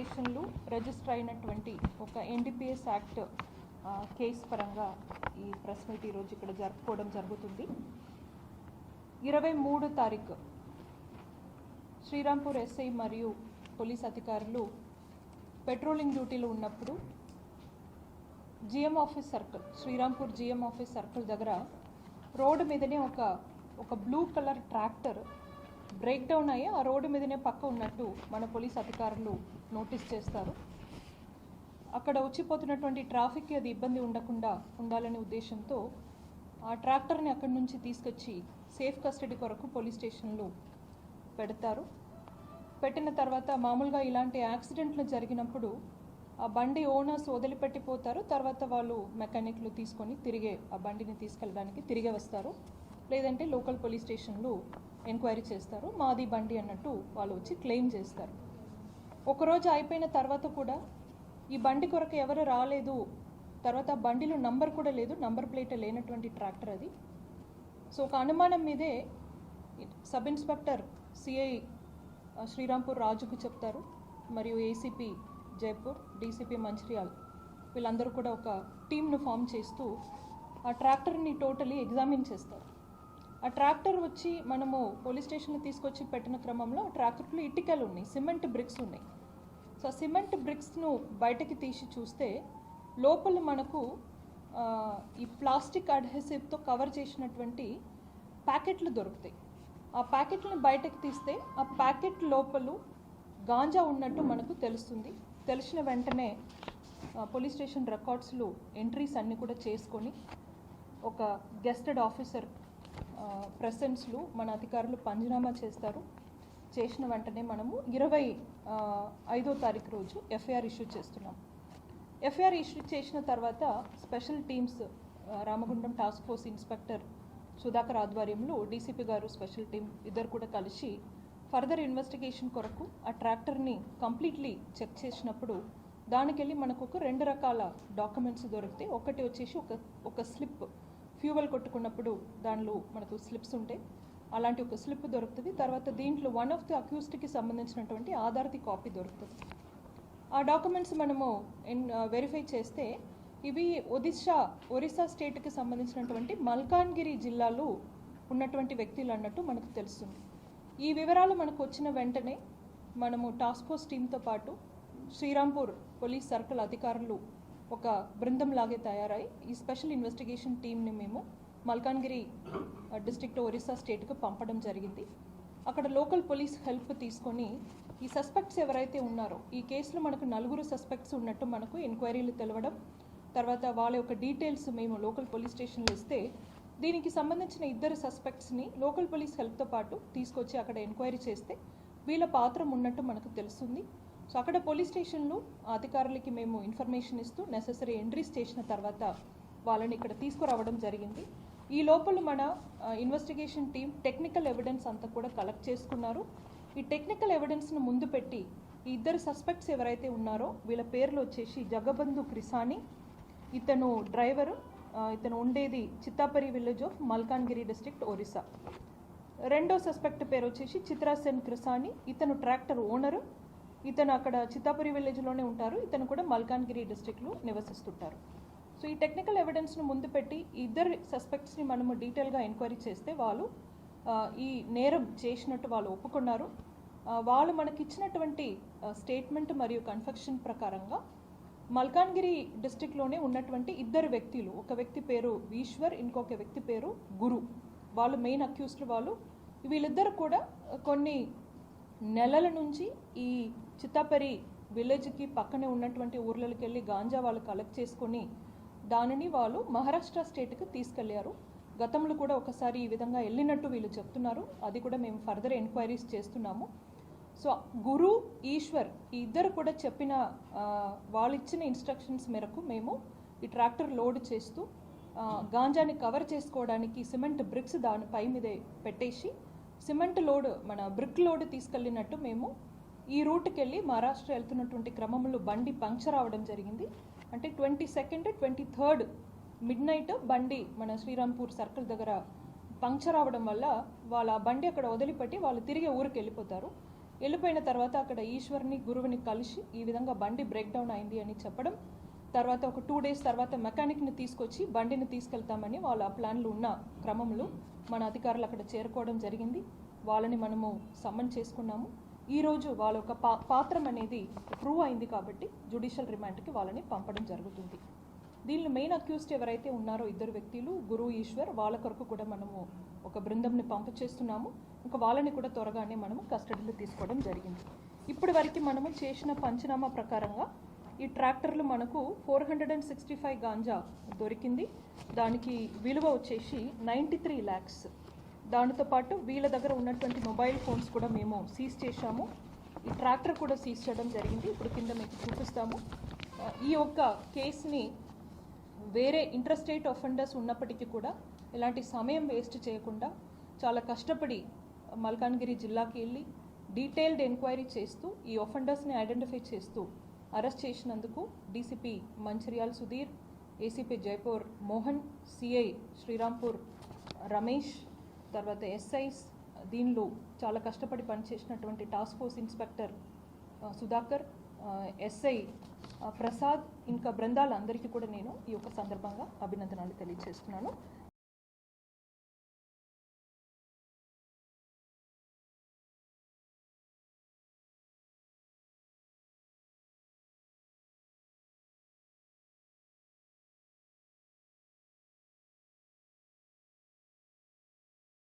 స్టేషన్లు రిజిస్టర్ అయినటువంటి ఒక ఎన్డీపీఎస్ యాక్ట్ కేస్ కేసు పరంగా ఈ ప్రెస్ మీట్ ఈరోజు ఇక్కడ జరుపుకోవడం జరుగుతుంది. ఇరవై మూడు తారీఖు శ్రీరాంపూర్ ఎస్ఐ మరియు పోలీస్ అధికారులు పెట్రోలింగ్ డ్యూటీలో ఉన్నప్పుడు GM office circle Srirampur GM office circle దగ్గర రోడ్డు మీదనే ఒక ఒక blue colour tractor break down అయ్యి ఆ రోడ్డు మీదనే పక్క ఉన్నట్టు మన పోలీస్ అధికారులు నోటీస్ చేస్తారు. అక్కడ వచ్చిపోతున్నటువంటి ట్రాఫిక్కి అది ఇబ్బంది ఉండకుండా ఉండాలనే ఉద్దేశంతో ఆ ట్రాక్టర్ని అక్కడి నుంచి తీసుకొచ్చి సేఫ్ కస్టడీ కొరకు పోలీస్ స్టేషన్లో పెడతారు. పెట్టిన తర్వాత మామూలుగా ఇలాంటి యాక్సిడెంట్లు జరిగినప్పుడు ఆ బండి ఓనర్స్ వదిలిపెట్టిపోతారు. తర్వాత వాళ్ళు మెకానిక్లు తీసుకొని తిరిగే ఆ బండిని తీసుకెళ్ళడానికి తిరిగి వస్తారు. లేదంటే లోకల్ పోలీస్ స్టేషన్లో ఎంక్వైరీ చేస్తారు. మాది బండి అన్నట్టు వాళ్ళు వచ్చి క్లెయిమ్ చేస్తారు. ఒకరోజు అయిపోయిన తర్వాత కూడా ఈ బండి కొరకు ఎవరు రాలేదు. తర్వాత బండిలో నంబర్ కూడా లేదు. నంబర్ ప్లేట్ లేనటువంటి ట్రాక్టర్ అది. సో ఒక అనుమానం మీదే సబ్ ఇన్స్పెక్టర్ సిఐ శ్రీరాంపూర్ రాజుకు చెప్తారు. మరియు ఏసీపీ జైపూర్ డీసీపీ మంచిర్యాల్ వీళ్ళందరూ కూడా ఒక టీంను ఫామ్ చేస్తూ ఆ ట్రాక్టర్ని టోటలీ ఎగ్జామిన్ చేస్తారు. ఆ ట్రాక్టర్ వచ్చి మనము పోలీస్ స్టేషన్కి తీసుకొచ్చి పెట్టిన క్రమంలో ఆ ట్రాక్టర్లో ఇటుకలు ఉన్నాయి సిమెంట్ బ్రిక్స్ ఉన్నాయి. సో ఆ సిమెంట్ బ్రిక్స్ను బయటకి తీసి చూస్తే లోపల మనకు ఈ ప్లాస్టిక్ అడ్హెసివ్తో కవర్ చేసినటువంటి ప్యాకెట్లు దొరుకుతాయి. ఆ ప్యాకెట్లను బయటకు తీస్తే ఆ ప్యాకెట్ లోపల గాంజా ఉన్నట్టు మనకు తెలుస్తుంది. తెలిసిన వెంటనే పోలీస్ స్టేషన్ రికార్డ్స్లో ఎంట్రీస్ అన్నీ కూడా చేసుకొని ఒక గెస్టెడ్ ఆఫీసర్ ప్రెసెన్స్లు మన అధికారులు పంజనామా చేస్తారు. చేసిన వెంటనే మనము ఇరవై ఐదో తారీఖు రోజు ఎఫ్ఐఆర్ ఇష్యూ చేస్తున్నాం. ఎఫ్ఐఆర్ ఇష్యూ చేసిన తర్వాత special teams Ramagundam task force inspector Sudhakar ఆధ్వర్యంలో డీసీపీ గారు స్పెషల్ టీం ఇద్దరు కూడా కలిసి ఫర్దర్ ఇన్వెస్టిగేషన్ కొరకు ఆ ట్రాక్టర్ని కంప్లీట్లీ చెక్ చేసినప్పుడు దానికెళ్ళి మనకు ఒక రెండు రకాల డాక్యుమెంట్స్ దొరికితే ఒకటి వచ్చేసి ఒక ఒక స్లిప్ ఫ్యూవల్ కొట్టుకున్నప్పుడు దానిలో మనకు స్లిప్స్ ఉంటాయి అలాంటి ఒక స్లిప్ దొరుకుతుంది. తర్వాత దీంట్లో వన్ ఆఫ్ ది అక్యూస్డ్కి సంబంధించినటువంటి ఆధార్ది కాపీ దొరుకుతుంది. ఆ డాక్యుమెంట్స్ మనము వెరిఫై uh, చేస్తే ఇవి ఒడిశా ఒరిస్సా స్టేట్కి సంబంధించినటువంటి మల్కాన్గిరి జిల్లాలో ఉన్నటువంటి వ్యక్తులు అన్నట్టు మనకు తెలుస్తుంది. ఈ వివరాలు మనకు వచ్చిన వెంటనే మనము టాస్క్ ఫోర్స్ టీంతో పాటు శ్రీరాంపూర్ పోలీస్ సర్కిల్ అధికారులు ఒక బృందం లాగే తయారై ఈ స్పెషల్ ఇన్వెస్టిగేషన్ టీంని మేము మల్కాన్గిరి డిస్ట్రిక్ట్ ఒరిస్సా స్టేట్కు పంపడం జరిగింది. అక్కడ లోకల్ పోలీస్ హెల్ప్ తీసుకొని ఈ సస్పెక్ట్స్ ఎవరైతే ఉన్నారో ఈ కేసులో మనకు నలుగురు సస్పెక్ట్స్ ఉన్నట్టు మనకు ఎంక్వైరీలు తెలవడం తర్వాత వాళ్ళ యొక్క డీటెయిల్స్ మేము లోకల్ పోలీస్ స్టేషన్లో ఇస్తే దీనికి సంబంధించిన ఇద్దరు సస్పెక్ట్స్ని లోకల్ పోలీస్ హెల్ప్తో పాటు తీసుకొచ్చి అక్కడ ఎంక్వైరీ చేస్తే వీళ్ళ పాత్ర ఉన్నట్టు మనకు తెలుస్తుంది. సో అక్కడ పోలీస్ స్టేషన్లో అధికారులకి మేము ఇన్ఫర్మేషన్ ఇస్తూ నెససరీ ఎంట్రీస్ చేసిన తర్వాత వాళ్ళని ఇక్కడ తీసుకురావడం జరిగింది. ఈ లోపల మన ఇన్వెస్టిగేషన్ టీం టెక్నికల్ ఎవిడెన్స్ అంతా కూడా కలెక్ట్ చేసుకున్నారు. ఈ టెక్నికల్ ఎవిడెన్స్ను ముందు పెట్టి ఈ ఇద్దరు సస్పెక్ట్స్ ఎవరైతే ఉన్నారో వీళ్ళ పేర్లు వచ్చేసి జగబంధు క్రిసాని ఇతను డ్రైవరు ఇతను ఉండేది Chittapari village of Malkangiri district Orissa. రెండో సస్పెక్ట్ పేరు వచ్చేసి చిత్రాసేన్ క్రిసాని ఇతను ట్రాక్టర్ ఓనరు ఇతను అక్కడ చిత్తాపురి విలేజ్లోనే ఉంటారు. ఇతను కూడా మల్కాన్గిరి డిస్ట్రిక్ట్లో నివసిస్తుంటారు. సో ఈ టెక్నికల్ ఎవిడెన్స్ను ముందు పెట్టి ఇద్దరు సస్పెక్ట్స్ని మనము డీటెయిల్గా ఎంక్వైరీ చేస్తే వాళ్ళు ఈ నేరం చేసినట్టు వాళ్ళు ఒప్పుకున్నారు. వాళ్ళు మనకి ఇచ్చినటువంటి స్టేట్మెంట్ మరియు కన్ఫెక్షన్ ప్రకారంగా మల్కాన్గిరి డిస్టిక్లోనే ఉన్నటువంటి ఇద్దరు వ్యక్తులు ఒక వ్యక్తి పేరు ఈశ్వర్ ఇంకొక వ్యక్తి పేరు గురు. వాళ్ళు మెయిన్ అక్యూస్డ్ వాళ్ళు. వీళ్ళిద్దరు కూడా కొన్ని నెలల నుంచి ఈ చిత్తాపరి విలేజ్కి పక్కనే ఉన్నటువంటి ఊర్లకి వెళ్ళి గాంజా వాళ్ళు కలెక్ట్ చేసుకొని దానిని వాళ్ళు మహారాష్ట్ర స్టేట్కి తీసుకెళ్ళారు. గతంలో కూడా ఒకసారి ఈ విధంగా వెళ్ళినట్టు వీళ్ళు చెప్తున్నారు. అది కూడా మేము ఫర్దర్ ఎంక్వైరీస్ చేస్తున్నాము. సో గురు ఈశ్వర్ ఈ ఇద్దరు కూడా చెప్పిన వాళ్ళు ఇచ్చిన ఇన్స్ట్రక్షన్స్ మేరకు మేము ఈ ట్రాక్టర్ లోడ్ చేస్తూ గాంజాని కవర్ చేసుకోవడానికి సిమెంట్ బ్రిక్స్ దాని పై మీదే పెట్టేసి సిమెంట్ లోడ్ మన బ్రిక్ లోడ్ తీసుకెళ్ళినట్టు మేము ఈ రూట్కి వెళ్ళి మహారాష్ట్ర వెళ్తున్నటువంటి క్రమంలో బండి పంక్చర్ అవడం జరిగింది. అంటే twenty second twenty third midnight బండి మన శ్రీరాంపూర్ సర్కిల్ దగ్గర పంక్చర్ అవడం వల్ల వాళ్ళ బండి అక్కడ వదిలిపెట్టి వాళ్ళు తిరిగి ఊరికి వెళ్ళిపోతారు. వెళ్ళిపోయిన తర్వాత అక్కడ ఈశ్వర్ని గురువుని కలిసి ఈ విధంగా బండి బ్రేక్ డౌన్ అయింది అని చెప్పడం. తర్వాత ఒక టూ డేస్ తర్వాత మెకానిక్ని తీసుకొచ్చి బండిని తీసుకెళ్తామని వాళ్ళ ప్లాన్లు ఉన్న క్రమంలో మన అధికారులు అక్కడ చేరుకోవడం జరిగింది. వాళ్ళని మనము సమ్మన్ చేసుకున్నాము. ఈరోజు వాళ్ళ యొక్క పా పాత్రం అనేది ప్రూవ్ అయింది కాబట్టి జ్యుడిషియల్ రిమాండ్కి వాళ్ళని పంపడం జరుగుతుంది. దీనిలో మెయిన్ అక్యూస్డ్ ఎవరైతే ఉన్నారో ఇద్దరు వ్యక్తులు గురు ఈశ్వర్ వాళ్ళ కొరకు కూడా మనము ఒక బృందంని పంపు చేస్తున్నాము. ఇంకా వాళ్ళని కూడా త్వరగానే మనము కస్టడీలో తీసుకోవడం జరిగింది. ఇప్పటి వరకు మనము చేసిన పంచనామా ప్రకారంగా ఈ ట్రాక్టర్లు మనకు four hundred and sixty five ganja దొరికింది. దానికి విలువ వచ్చేసి నైంటీ త్రీ ల్యాక్స్ దానితో పాటు వీళ్ళ దగ్గర ఉన్నటువంటి మొబైల్ ఫోన్స్ కూడా మేము సీజ్ చేశాము. ఈ ట్రాక్టర్ కూడా సీజ్ చేయడం జరిగింది. ఇప్పుడు కింద మీకు చూపిస్తాము. ఈ యొక్క కేసుని వేరే ఇంటర్స్టేట్ ఒఫెండర్స్ ఉన్నప్పటికీ కూడా ఇలాంటి సమయం వేస్ట్ చేయకుండా చాలా కష్టపడి మల్కాన్గిరి జిల్లాకి వెళ్ళి డీటెయిల్డ్ ఎంక్వైరీ చేస్తూ ఈ ఒఫెండర్స్ని ఐడెంటిఫై చేస్తూ అరెస్ట్ చేసినందుకు DCP Mancherial Sudheer ACP Jaipur Mohan CI Srirampur Ramesh తర్వాత ఎస్ఐస్ దీనిలో చాలా కష్టపడి పనిచేసినటువంటి task force inspector Sudhakar SI Prasad ఇంకా బృందాలందరికీ కూడా నేను ఈ యొక్క సందర్భంగా అభినందనలు తెలియజేస్తున్నాను.